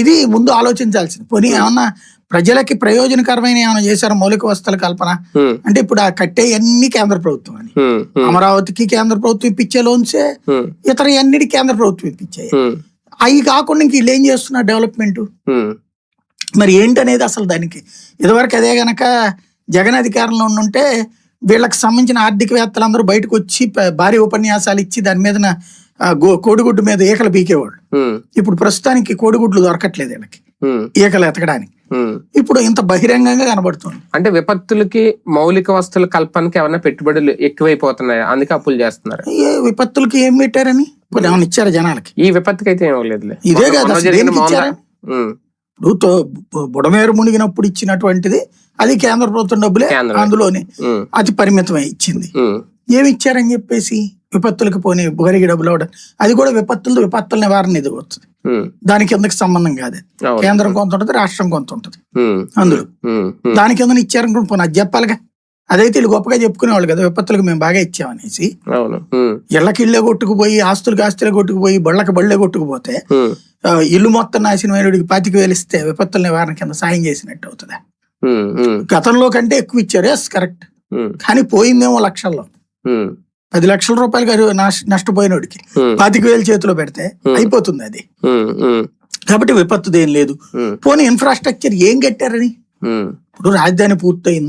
ఇది ముందు ఆలోచించాల్సింది. పోనీ ఏమన్నా ప్రజలకి ప్రయోజనకరమైన ఏమైనా చేశారు మౌలిక వసతుల కల్పన? ఉమ్, అంటే ఇప్పుడు ఆ కట్టే అన్ని కేంద్ర ప్రభుత్వం అని. ఉమ్, అమరావతికి కేంద్ర ప్రభుత్వం ఇప్పించే లోన్సే ఇతర అన్నిటి కేంద్ర ప్రభుత్వం ఇప్పించాయి అవి కాకుండా ఇంక వీళ్ళు ఏం చేస్తున్నారు డెవలప్మెంట్? మరి ఏంటనేది అసలు దానికి? ఇదివరకు అదే గనక జగన్ అధికారంలో ఉండుంటే వీళ్ళకి సంబంధించిన ఆర్థికవేత్తలందరూ బయటకు వచ్చి భారీ ఉపన్యాసాలు ఇచ్చి దాని మీద కోడిగుడ్డు మీద ఈకలు పీకేవాళ్ళు. ఇప్పుడు ప్రస్తుతానికి కోడిగుడ్లు దొరకట్లేదు వీళ్ళకి. ఈకలు ఎతకడానికి. ఇప్పుడు ఇంత బహిరంగంగా కనబడుతుంది. అంటే విపత్తులకి మౌలిక వస్తువుల కల్పనకి ఏమైనా పెట్టుబడులు ఎక్కువైపోతున్నాయి? అందుకే అప్పులు చేస్తున్నారు. ఏ విపత్తులకి ఏం పెట్టారని? ఇప్పుడు ఏమైనా ఇచ్చారు జనాలకి? ఈ విపత్తుకి అయితే ఏం ఇవ్వలేదులే ఇదే కాదు ఇప్పుడు బుడమేరు మునిగినప్పుడు ఇచ్చినటువంటిది అది కేంద్ర ప్రభుత్వం డబ్బులే. అందులోనే అతి పరిమితమై ఇచ్చింది. ఏమి ఇచ్చారని చెప్పేసి? విపత్తులకు పోనీ బుగరికి డబ్బులు ఇవ్వడం అది కూడా విపత్తులు విపత్తుల నివారణ నిధి వస్తుంది ఉమ్, దానికి ఎందుకు సంబంధం కాదు. కేంద్రం కొంత ఉంటుంది రాష్ట్రం కొంత ఉంటుంది. అందులో. దానికి ఏదైనా ఇచ్చారనుకుంటే పోనీ? అది చెప్పాలిగా. అదైతే వీళ్ళు గొప్పగా చెప్పుకునేవాళ్ళు కదా విపత్తులకు మేము బాగా ఇచ్చామనేసి. ఇళ్ళకి ఇళ్ళే కొట్టుకుపోయి ఆస్తులకు ఆస్తులే కొట్టుకుపోయి బళ్ళకి బళ్ళే కొట్టుకుపోతే ఇల్లు మొత్తం నాశనమైనడికి పాతికి వేలిస్తే విపత్తుల నివారణ కింద సాయం చేసినట్టు అవుతుంది? గతంలో కంటే ఎక్కువ ఇచ్చారు. Yes correct. కానీ పోయిందేమో లక్షల్లో. పది లక్షల రూపాయలు నష్టపోయినోడికి పాతిక వేలు చేతిలో పెడితే. అయిపోతుంది అది. కాబట్టి విపత్తు దేం లేదు. పోనీ ఇన్ఫ్రాస్ట్రక్చర్ ఏం కట్టారని. ఇప్పుడు రాజధాని పూర్తయింది.